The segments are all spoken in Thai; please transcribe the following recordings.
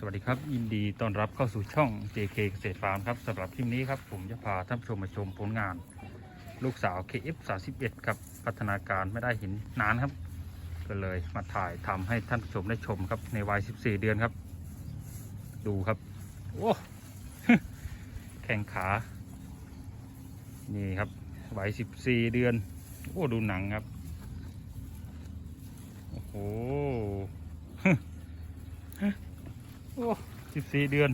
สวัสดีครับ ยินดีต้อนรับเข้าสู่ช่อง JK เกษตรฟาร์มครับสำหรับคลิปนี้ครับผมจะพาท่านผู้ชมมาชมผลงาน ลูกสาว KF 31 ครับพัฒนาการไม่ได้เห็นนานครับ ก็เลยมาถ่ายทำให้ท่านผู้ชมได้ชมครับในวัย 14 เดือนครับ ดูครับโอ้แข้งขา นี่ครับวัย 14 เดือน โอ้ ดูหนังครับ โอ้โห โอ้ สิบสี่เดือน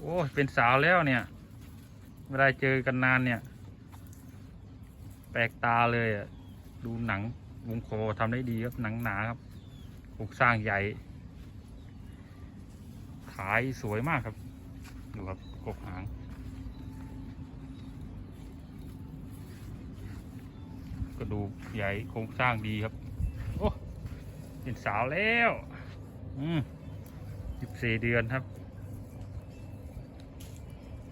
โอ้เป็นสาวแล้วเนี่ยไม่ได้เจอกันนานเนี่ย แปลกตาเลยอะ ดูหนังวงโคทำได้ดีครับ หนังหนาครับโครงสร้างใหญ่ ขายสวยมากครับ ดูครับกกหางกระดูกใหญ่โครงสร้างดีครับ โอ้ เป็นสาวแล้ว อืมสิบสี่เดือนครับ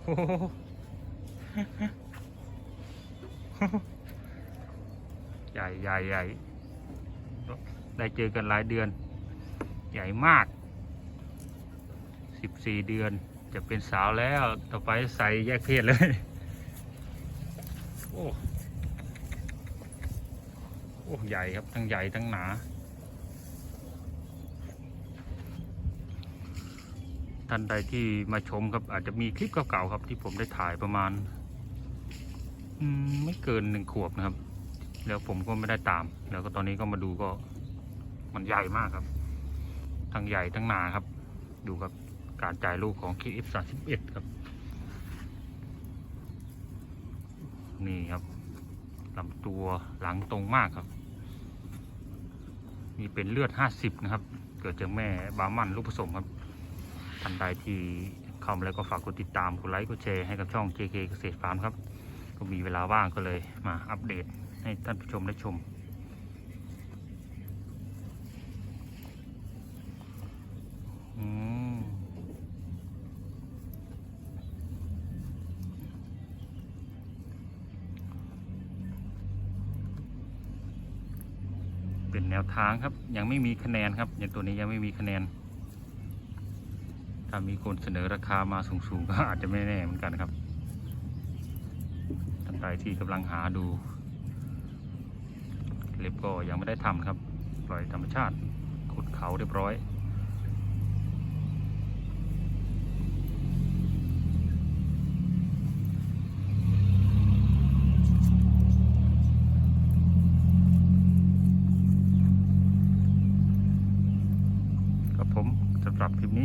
โอ้โหใหญ่ใหญ่ใหญ่ได้เจอกันหลายเดือน ใหญ่มากสิบสี่เดือนจะเป็นสาวแล้วต่อไปใส่แยกเพศเลยโอ้โอ้ใหญ่ครับทั้งใหญ่ทั้งหนา ท่านใดที่มาชมครับอาจจะมีคลิปเก่าๆครับที่ผมได้ถ่ายประมาณไม่เกินหนึ่งขวบนะครับ แล้วผมก็ไม่ได้ตาม แล้วก็ตอนนี้ก็มาดูก็มันใหญ่มากครับ ทั้งใหญ่ทั้งหนาครับ ดูครับการจ่ายลูกของ KF 3 1 ครับ นี่ครับลำตัวหลังตรงมากครับ นี่เป็นเลือด 50 นะครับ เกิดจากแม่บามันลูกผสมครับ ท่านใดที่เข้ามาแล้วก็ฝากกดติดตามกดไลค์กดแชร์ให้กับช่อง JK เกษตรฟาร์มครับ ก็มีเวลาว่างก็เลยมาอัปเดตให้ท่านผู้ชมได้ชมอืมเป็นแนวทางครับ ยังไม่มีคะแนนครับอย่างตัวนี้ยังไม่มีคะแนน ถ้ามีคนเสนอราคามาสูงๆก็อาจจะไม่แน่เหมือนกันครับท่านใดที่กำลังหาดูเล็บก็ยังไม่ได้ทำครับ ปล่อยธรรมชาติขุดเขาเรียบร้อย ครับผมสำหรับคลิปนี้